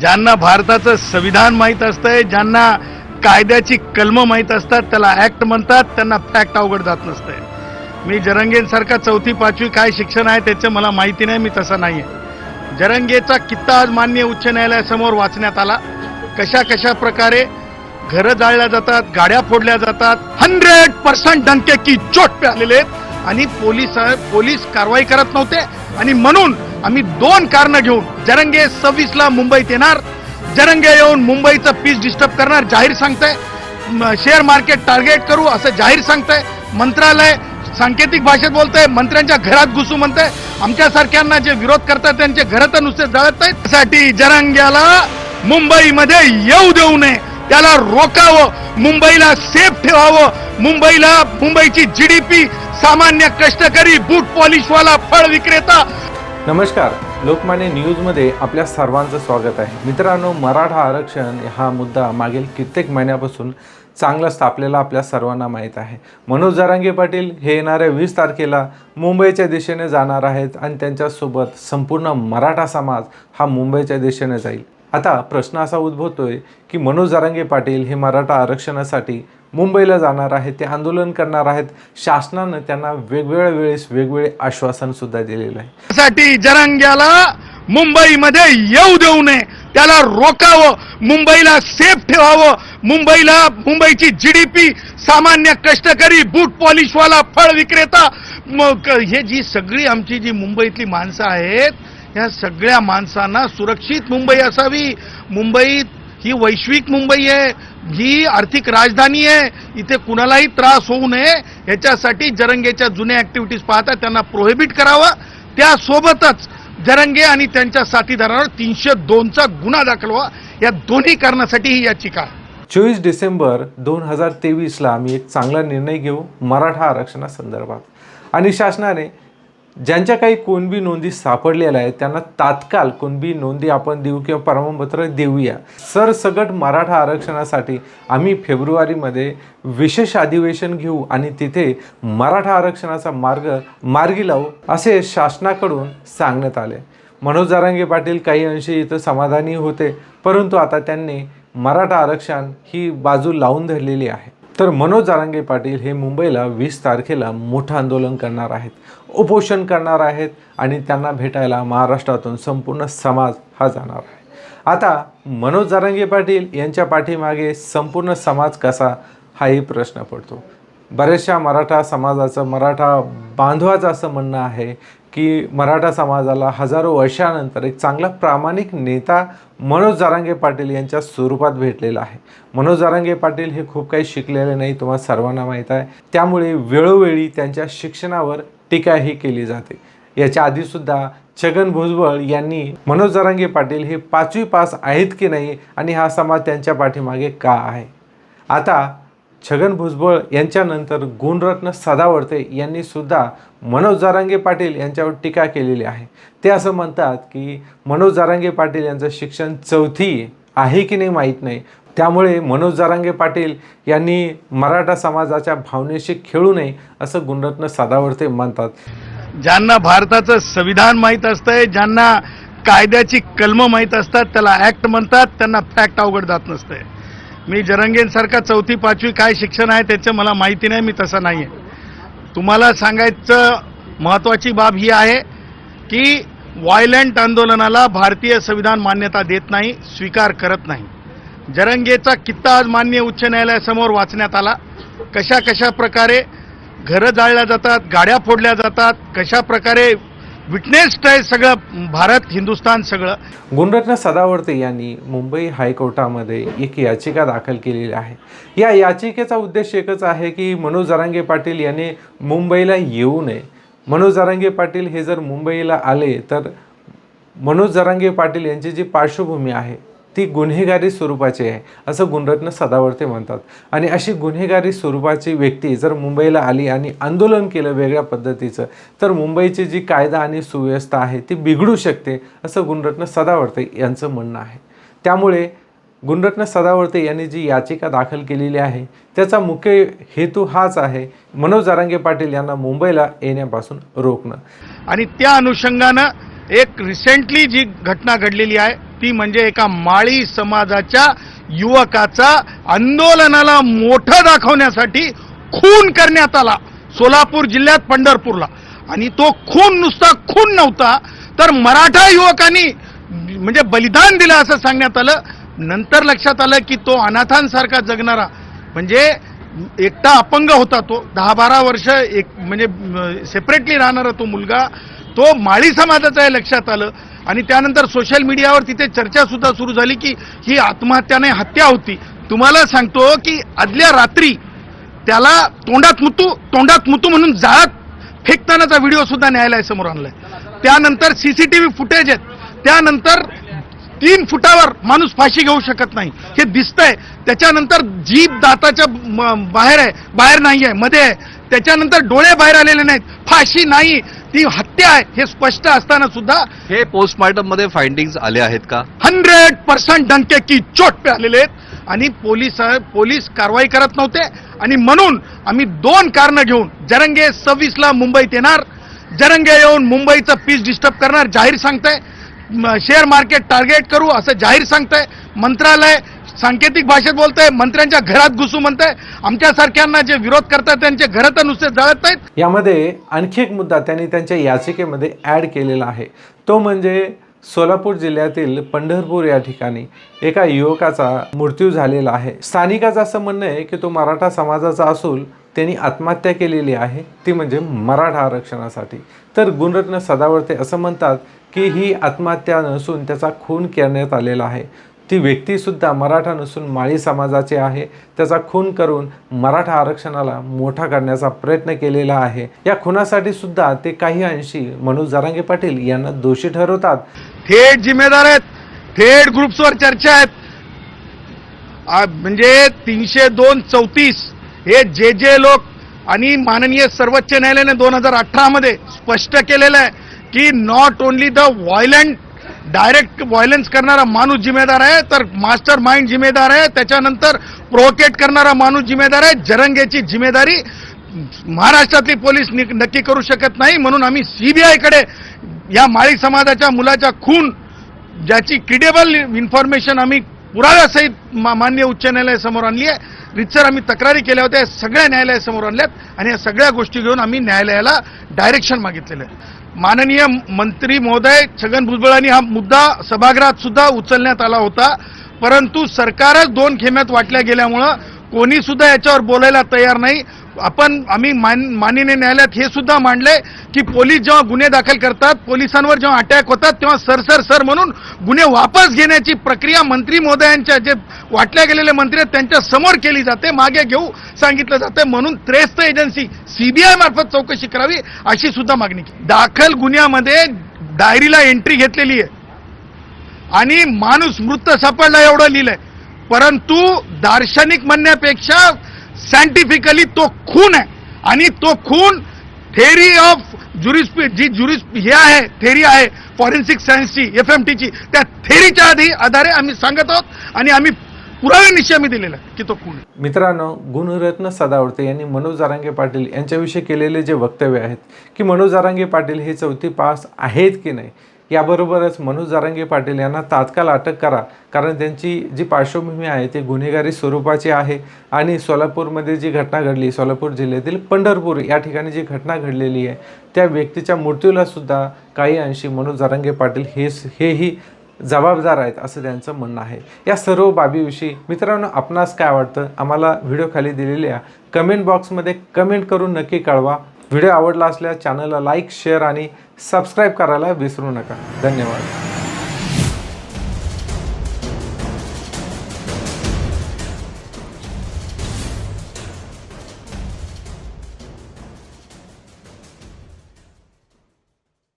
ज्यांना भारताचं संविधान माहीत असतंय ज्यांना कायद्याची कलमं माहीत असतात त्याला ऍक्ट म्हणतात त्यांना फॅक्ट अवघड जात नसतंय. मी जरंगेंसारखा चौथी पाचवी काय शिक्षण आहे त्याचं मला माहिती नाही मी तसा नाही आहे जरंगेचा कित्ता आज मान्य उच्च न्यायालयासमोर वाचण्यात आला. कशा कशा प्रकारे घरं जाळल्या जातात गाड्या फोडल्या जातात हंड्रेड पर्सेंट डंके की चोट पे आलेले आहेत. आणि पोलीस पोलीस कारवाई करत नव्हते. आणि म्हणून आम्ही दोन कारणं घेऊन जरंगे सव्वीसला मुंबईत येणार. जरंगे येऊन मुंबईचं पीस डिस्टर्ब करणार जाहीर सांगतंय. शेअर मार्केट टार्गेट करू असं जाहीर सांगतंय. मंत्रालय सांकेतिक भाषेत बोलतंय मंत्र्यांच्या घरात घुसू म्हणतंय. आमच्यासारख्यांना जे विरोध करतात त्यांचे घर तर नुसते जळत आहेत त्यासाठी जरंग्याला मुंबईमध्ये येऊ देऊ नये. त्याला रोकावं मुंबईला सेफ ठेवावं. मुंबईला मुंबईची जीडीपी सामान्य कष्टकरी बूट पॉलिशवाला फळ विक्रेता नमस्कार. लोकमान्य न्यूजमध्ये आपल्या सर्वांचं स्वागत आहे. मित्रांनो मराठा आरक्षण हा मुद्दा मागील कित्येक महिन्यापासून चांगलाच तापलेला आपल्या सर्वांना माहीत आहे. मनोज जरांगे पाटील हे येणाऱ्या वीस तारखेला मुंबईच्या दिशेने जाणार आहेत आणि त्यांच्यासोबत संपूर्ण मराठा समाज हा मुंबईच्या दिशेने जाईल. आता प्रश्न असा उद्भवतोय की मनोज जरांगे पाटील हे मराठा आरक्षणासाठी मुंबईला जाणार आहेत ते आंदोलन करणार आहेत. शासनानं त्यांना वेगवेगळ्या वेळेस वेगवेगळे आश्वासन सुद्धा दिलेलं आहे. साठी जरांग्याला मुंबईमध्ये येऊ देऊ नये. त्याला रोकावं. मुंबईला सेफ ठेवावं. मुंबईला मुंबईची जीडीपी सामान्य कष्टकरी बूट पॉलिशवाला फळ विक्रेता. मग हे जी सगळी आमची जी मुंबईतली माणसं आहेत ह्या सगळ्या माणसांना सुरक्षित मुंबई असावी. मुंबईत ही वैश्विक मुंबई आहे. ही आर्थिक राजधानी आहे इथे कुणालाही त्रास होऊ नये याच्यासाठी जरंगेच्या जुन्या ऍक्टिव्हिटीज पाहता त्यांना प्रोहिबिट करावं. त्यासोबतच जरंगे आणि त्यांच्या साथीदारावर तीनशे दोनचा गुन्हा दाखल व्हा या दोन्ही कारणासाठी ही याचिका चोवीस डिसेंबर दोन हजार तेवीसला आम्ही एक चांगला निर्णय घेऊ मराठा आरक्षणासंदर्भात. आणि शासनाने ज्यांच्या काही कुणबी नोंदी सापडलेल्या आहेत त्यांना तात्काळ कुणबी नोंदी आपण देऊ किंवा प्रमाणपत्र देऊया. सरसगट मराठा आरक्षणासाठी आम्ही फेब्रुवारीमध्ये विशेष अधिवेशन घेऊ आणि तिथे मराठा आरक्षणाचा मार्ग मार्गी लावू असे शासनाकडून सांगण्यात आले. मनोज जारांगे पाटील काही अंशी इथं समाधानी होते परंतु आता त्यांनी मराठा आरक्षण ही बाजू लावून धरलेली आहे. तर मनोज जारांगे पाटील हे मुंबईला वीस तारखेला मोठं आंदोलन करणार आहेत. उपोषण करणार आहेत आणि त्यांना भेटायला महाराष्ट्रातून संपूर्ण समाज हा जाणार आहे. आता मनोज जारांगे पाटील यांच्या पाठीमागे संपूर्ण समाज कसा हाही प्रश्न पडतो. बऱ्याचशा मराठा समाजाचं मराठा बांधवाचं असं म्हणणं आहे की मराठा समाजाला हजारो वर्षानंतर एक चांगला प्रामाणिक नेता मनोज जारांगे पाटील यांच्या स्वरूपात भेटलेला आहे. मनोज जारांगे पाटील हे खूप काही शिकलेले नाही तुम्हाला सर्वांना माहीत आहे. त्यामुळे वेळोवेळी त्यांच्या शिक्षणावर टीकाही केली जाते. याच्या आधीसुद्धा छगन भुजबळ यांनी मनोज जारांगे पाटील हे पाचवी पास आहेत की नाही आणि हा समाज त्यांच्या पाठीमागे का आहे? आता छगन भुजबळ यांच्यानंतर गुणरत्न सदावर्ते यांनी सुद्धा मनोज जारांगे पाटील यांच्यावर टीका केलेली आहे. ते असं म्हणतात की मनोज जारांगे पाटील यांचं शिक्षण चौथी आहे की नाही माहीत नाही. त्यामुळे मनोज जारांगे पाटील यांनी मराठा समाजाच्या भावनेशी खेळू नये असं गुणरत्न सदावर्ते म्हणतात. ज्यांना भारताचं संविधान माहीत असतंय ज्यांना कायद्याची कलमं माहीत असतात त्याला ऍक्ट म्हणतात त्यांना फॅक्ट अवघड जात नसतंय. मी जरंगेंसारखा चौथी पाचवी काय शिक्षण आहे त्याचं मला माहिती नाही मी तसा नाही आहे तुम्हाला सांगायचं महत्वाची बाब ही आहे की व्हायलंट आंदोलनाला भारतीय संविधान मान्यता देत नाही स्वीकार करत नाही. जरंगेचा कित्ता आज मान्य उच्च न्यायालयासमोर वाचण्यात आला. कशा कशा प्रकारे घरं जाळल्या जातात गाड्या फोडल्या जातात कशा प्रकारे विटनेस्ड आहे सगळं भारत हिंदुस्थान सगळं. गुणरत्न सदावर्ते यांनी मुंबई हायकोर्टामध्ये एक याचिका दाखल केलेली आहे. या याचिकेचा उद्देश एकच आहे की मनोज जरांगे पाटील यांनी मुंबईला येऊ नये. मनोज जरांगे पाटील हे जर मुंबईला आले तर मनोज जरांगे पाटील यांची जी पार्श्वभूमी आहे ती गुन्हेगारी स्वरूपाची आहे असं गुणरत्न सदावर्ते म्हणतात. आणि अशी गुन्हेगारी स्वरूपाची व्यक्ती जर मुंबईला आली आणि आंदोलन केलं वेगळ्या पद्धतीचं तर मुंबईची जी कायदा आणि सुव्यवस्था आहे ती बिघडू शकते असं गुणरत्न सदावर्ते यांचं म्हणणं आहे. त्यामुळे गुणरत्न सदावर्ते यांनी जी याचिका दाखल केलेली आहे त्याचा मुख्य हेतू हाच आहे मनोज जारांगे पाटील यांना मुंबईला येण्यापासून रोखणं. आणि त्या अनुषंगानं एक रिसेंटली जी घटना घडलेली आहे ती म्हणजे एका माळी समाजाच्या युवकाचा आंदोलनाला मोठं दाखवण्यासाठी खून करण्यात आला सोलापूर जिल्ह्यात पंढरपूरला. आणि तो खून नुसता खून नव्हता तर मराठा युवकांनी म्हणजे बलिदान दिलं असं सांगण्यात आलं. नंतर लक्षात आलं की तो अनाथांसारखा जगणारा म्हणजे एकटा अपंग होता तो. दहा बारा वर्ष एक म्हणजे सेपरेटली राहणारा तो मुलगा तो माळी समाजाचा आहे लक्षात आलं. आणि त्यानंतर सोशल मीडियावर तिथे चर्चासुद्धा सुरू झाली की ही आत्महत्या नाही हत्या होती. तुम्हाला सांगतो की आदल्या रात्री त्याला तोंडात मुतू तोंडात मुतू म्हणून जाळात फेकतानाचा व्हिडिओ सुद्धा न्यायालयासमोर आणलाय. त्यानंतर सीसीटीव्ही फुटेज आहेत. त्यानंतर तीन फुटावर माणूस फाशी घेऊ शकत नाही. हे दिसतंय. त्याच्यानंतर जीभ दाताच्या बाहेर आहे. बाहेर नाही आहे मध्ये आहे. त्याच्यानंतर डोळे बाहेर आलेले नाहीत. फाशी नाही. ती हत्या आहे हे स्पष्ट असताना सुद्धा हे पोस्टमॉर्टममध्ये फाइंडिंग्स आले आहेत का? हंड्रेड पर्सेंट डंके की चोट पे आलेले आहेत. आणि पोलीस पोलीस कारवाई करत नव्हते. आणि म्हणून आम्ही दोन कारणं घेऊन जरंगे सव्वीसला मुंबईत येणार. जरंगे येऊन मुंबईचं पीस डिस्टर्ब करणार जाहीर सांगताय. शेअर मार्केट टार्गेट करू असं जाहीर सांगताय. मंत्रालय सांकेतिक भाषेत बोलतंय मंत्र्यांच्या घरात घुसू म्हणताय. आमच्यासारख्यांना जे विरोध करतात त्यांचे घर तर नुसते जळत नाहीत. यामध्ये आणखी एक मुद्दा त्यांनी त्यांच्या याचिकेमध्ये ॲड केलेला आहे. तो म्हणजे सोलापूर जिल्ह्यातील पंढरपूर या ठिकाणी एका युवकाचा मृत्यू झालेला आहे. स्थानिकाचं असं म्हणणं आहे की तो मराठा समाजाचा असून त्यांनी आत्महत्या केलेली आहे. ती म्हणजे मराठा आरक्षणासाठी. तर गुणरत्न सदावर्ते असं म्हणतात की ही आत्महत्या नसून त्याचा खून करण्यात आलेला आहे. ती व्यक्तीसुद्धा मराठा नसून माळी समाजाची आहे. त्याचा खून करून मराठा आरक्षणाला मोठा करण्याचा प्रयत्न केलेला आहे. या खुनासाठी सुद्धा ते काही अंशी मनोज जरांगे पाटील यांना दोषी ठरवतात. थेट जिम्मेदार आहेत. थेट ग्रुप्सवर चर्चा आहेत. म्हणजे तीनशे दोन चौतीस हे जे जे लोक आणि माननीय सर्वोच्च न्यायालयाने दोन हजार अठरा मध्ये स्पष्ट केलेलं आहे की not only the violent direct violence करणारा माणूस जिम्मेदार आहे तर मास्टर माइंड जिम्मेदार आहे त्याच्यानंतर प्रोवोकेट करणारा माणूस जिम्मेदार आहे जरंगेची जिम्मेदारी महाराष्ट्रातली पोलीस नि- नक्की करू शकत नाही म्हणून आम्ही सीबीआयकडे या माळी समाजाच्या मुलाच्या खून ज्याची क्रिडेबल इन्फॉर्मेशन आम्ही पुराव्यासहित मा- मान्य उच्च न्यायालयासमोर आणली आहे. रितसर आम्ही तक्रारी केल्या होत्या सगळ्या न्यायालयासमोर आणल्यात आणि या सगळ्या गोष्टी घेऊन आम्ही न्यायालयाला डायरेक्शन मागितलेलं आहे माननीय मंत्री महोदय छगन भुजबळांनी हा मुद्दा सभागृहात सुद्धा उचलण्यात आला होता. परंतु सरकारच दोन खेम्यात वाटल्या गेल्यामुळं कोणीसुद्धा याच्यावर बोलायला तयार नाही. आपण आम्ही मान माननीय न्यायालयात हे सुद्धा मांडलंय की पोलीस जेव्हा गुन्हे दाखल करतात पोलिसांवर जेव्हा अटॅक होतात तेव्हा सर सर सर म्हणून गुन्हे वापस घेण्याची प्रक्रिया मंत्री महोदयांच्या जे वाटल्या गेलेले मंत्री आहेत त्यांच्यासमोर केली जाते मागे घेऊ सांगितलं जातं. म्हणून त्रेस्त एजन्सी सीबीआय मार्फत चौकशी करावी अशी सुद्धा मागणी दाखल गुन्ह्यामध्ये डायरीला एंट्री घेतलेली आहे. आणि माणूस मृत सापडला एवढं लिहिलंय. परंतु दार्शनिक म्हणण्यापेक्षा सायंटिफिकली तो खून आहे आणि तो खून थेअरी ऑफ ज्युरिस्पी जी ज्युरिस हे आहे थेअरी आहे फॉरेन्सिक सायन्सची एफ एम टीची त्या थेअरीच्या आधी आधारे आम्ही सांगत आहोत आणि आम्ही पुरावे निश्चय आम्ही दिलेला आहे की तो खून मित्रांनो गुणरत्न सदावर्ते यांनी मनोज जारांगे पाटील यांच्याविषयी केलेले जे वक्तव्य आहेत की मनोज जारांगे पाटील हे चौथी पास आहेत की नाही याबरोबरच मनोज जारंगे पाटील यांना तात्काळ अटक करा. कारण त्यांची जी पार्श्वभूमी आहे ती गुन्हेगारी स्वरूपाची आहे. आणि सोलापूरमध्ये जी घटना घडली सोलापूर जिल्ह्यातील पंढरपूर या ठिकाणी जी घटना घडलेली आहे त्या व्यक्तीच्या मृत्यूला सुद्धा काही अंशी मनोज जारंगे पाटील हे हेही जबाबदार आहेत असं त्यांचं म्हणणं आहे. या सर्व बाबीविषयी मित्रांनो आपणास काय वाटतं? आम्हाला व्हिडिओ खाली दिलेल्या कमेंट बॉक्समध्ये कमेंट करून नक्की कळवा. व्हिडिओ आवडला असल्यास चॅनलला लाईक शेअर आणि सबस्क्राईब करायला विसरू नका. धन्यवाद.